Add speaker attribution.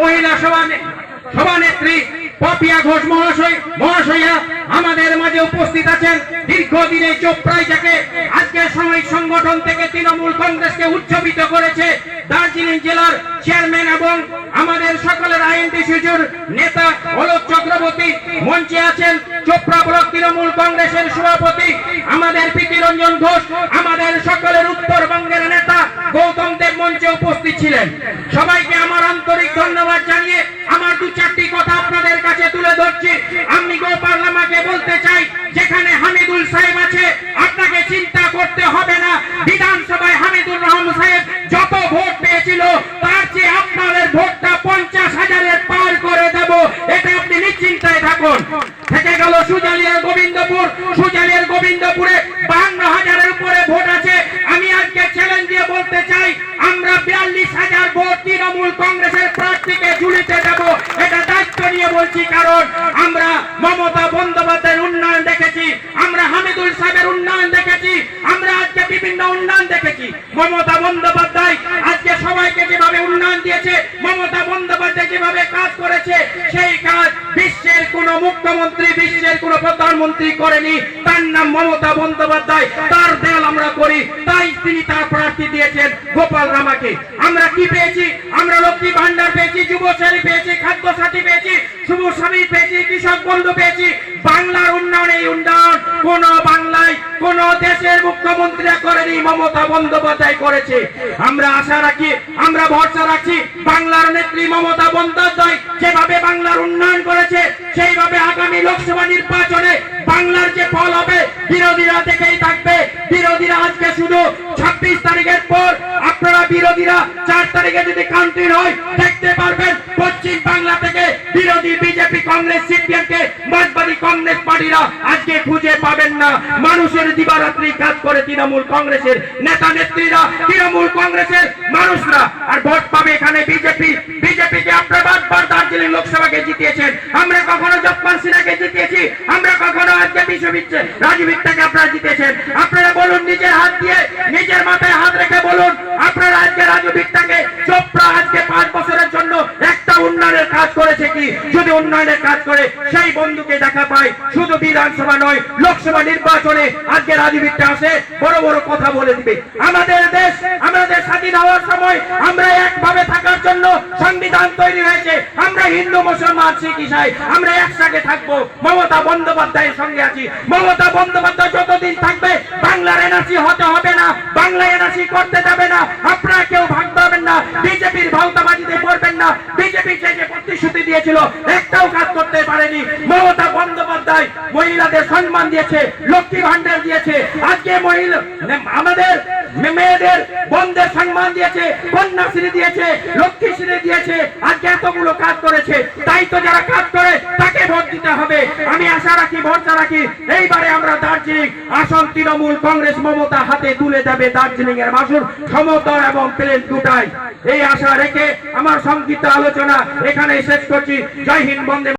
Speaker 1: মহিলা সভা সভানেত্রী পপিয়া ঘোষ মহাশয় মহাশয়া আমাদের মাঝে উপস্থিত আছেন। দীর্ঘদিনে চোপড়ায় যাকে আজকে সাময়িক সংগঠন থেকে তৃণমূল কংগ্রেসকে উজ্জীবিত করেছে দার্জিলিং জেলার চেয়ারম্যান এবং আমাদের সকলের আইএনটি শিশুর নেতা অলোক চক্রবর্তী মঞ্চে আছেন। চোপড়া ব্লক তৃণমূল কংগ্রেসের সভাপতি আমাদের প্রীতিরঞ্জন ঘোষ আমাদের সকলের উত্তরবঙ্গের নেতা গৌতম দেব মঞ্চে উপস্থিত ছিলেন। সবাইকে আমার আন্তরিক ধন্যবাদ জানিয়ে আমার দু চারটি কথা আপনাদের কাছে তুলে ধরছি। আমি গোপাল লামাকে বলতে চাই, যেখানে হামিদুল সাহেব আছে, আপনাকে চিন্তা করতে হবে না। বিধানসভায় হামিদুল রহমান সাহেব যত ভোট পেয়েছিল তার চেয়ে আপনাদের ভোটটা পঞ্চাশ হাজারের পার করে দেব এটা আপনি নিশ্চিন্তায় থাকুন থেকে গেল সুজালিয়ার গোবিন্দপুর সুজালিয়ার গোবিন্দপুরে বান্ন হাজারের উপরে ভোট আছে আমি আজকে চ্যালেঞ্জ দিয়ে বলতে চাই আমরা বিয়াল্লিশ হাজার ভোট তৃণমূল কংগ্রেসের প্রার্থীকে ঝুলিতে দেব এটা দায়িত্ব নিয়ে বলছি কারণ আমরা মমতা বন্দ্যোপাধ্যায়ের উন্নয়ন দেখেছি আমরা হামিদুল সাহেবের উন্নয়ন দেখেছি। আমরা আজকে বিভিন্ন উন্নয়ন দেখেছি। মমতা বন্দ্যোপাধ্যায় আজকে সবাইকে যেভাবে উন্নয়ন দিয়েছে, মমতা বন্দ্যোপাধ্যায় যেভাবে কাজ করেছে, সেই কাজ বিশ্বের কোন মুখ্যমন্ত্রী, বিশ্বের কোন প্রধানমন্ত্রী করেনি। তার নাম মমতা বন্দ্যোপাধ্যায়। তার দেয়াল আমরা করি। তাই তিনি তার প্রার্থী দিয়েছেন গোপাল রামাকে। আমরা কি পেয়েছি? আমরা লক্ষ্মী ভান্ডার পেয়েছি যুবশ্রী পেয়েছি খাদ্য সাথী পেয়েছি শুভ স্বামী পেয়েছি, কৃষক বন্ধু পেয়েছি। বাংলার উন্নয়ন এই উন্নয়ন। কোন বাংলায়, কোন দেশের মুখ্যমন্ত্রীরা করেনি, মমতা বন্দ্যোপাধ্যায় করেছে। আমরা আশা রাখি, আমরা ভরসা রাখছি, বাংলার নেত্রী মমতা বন্দ্যোপাধ্যায় যেভাবে বাংলার উন্নয়ন করেছে, সেইভাবে আগামী লোকসভা নির্বাচনে বাংলার যে ফল হবে, বিরোধীরা দেখেই থাকবে। বিরোধীরা আজকে শুধু ছাব্বিশ তারিখের পর, আপনারা বিরোধীরা চার তারিখে যদি কাউন্টিং হয় দেখতে পারবেন পশ্চিম বাংলা থেকে কংগ্রেস সিপিএমকে মার্কবাদী কংগ্রেস পার্টিরা আজকে খুঁজে পাবেন না। মানুষের দিবারাত্রি কাজ করে তৃণমূল কংগ্রেসের নেতা নেত্রীরা, তৃণমূল কংগ্রেসের মানুষরা। আর ভোট পাবে এখানে বিজেপি। বিজেপিকে আপনারা বারবার দার্জিলিং লোকসভাকে জিতিয়েছেন। আমরা কখনো জপ্পান সিনহাকে জিতিয়েছি, আমরা কখনো আজকে বিশ্ববিদ্যালয় রাজবিদ্যাকে আপনারা জিতেছেন। আপনারা বলুন, নিজের হাত দিয়ে, নিজের মাথায় হাত রেখে বলুন, আপনারা আজকে রাজবিদ্যাকে চোপড়া আজকে পাঁচ বছরের জন্য একটা উন্নয়নের কাজ করেছে কি? যদি উন্নয়নের কাজ করে, সেই বন্ধুকে দেখা পায়। শুধু বিধানসভা নয়, লোকসভা নির্বাচনে আজকে রাজবিদ্যা আসে, বড় বড় কথা বলে দিবে। আমাদের দেশ, আমাদের স্বাধীন হওয়ার সময় আমরা একভাবে থাকার জন্য সংবিধান তৈরি হয়েছে। আমরা হিন্দু, মুসলমান, শিখ, ইসাই, আমরা একসাথে থাকব। মমতা বন্দ্যোপাধ্যায়ের সঙ্গে আছি। মমতা বন্দ্যোপাধ্যায় যতদিন থাকবে, বাংলার এনআরসি হতে হবে না। বাংলা এনআরসি করতে দেবে না, বিজেপি যে যে প্রতিশ্রুতি দিয়েছিল, একটাও কাজ করতে পারেনি। মমতা বন্দ্যোপাধ্যায় মহিলাদের সম্মান দিয়েছে, লক্ষ্মী ভান্ডার দিয়েছে। আজকে মহিলা, আমাদের মেয়েদের বন্ধের সম্মান দিয়েছে, কন্যাশ্রী দিয়েছে, লক্ষ্মীশ্রী দিয়েছে, আজকে এতগুলো কাজ করেছে। তাই তো যারা কাজ করে, তাকে ভোট দিতে হবে। আমি আশা রাখি, ভরসা রাখি, এইবারে আমরা দার্জিলিং আসন তৃণমূল কংগ্রেস মমতা হাতে তুলে দেবে দার্জিলিং এর মাসুর সমতল এবং প্লেন দুটাই। এই আশা রেখে আমার আলোচনা এখানে শেষ করছি। জয় হিন্দ বন্দে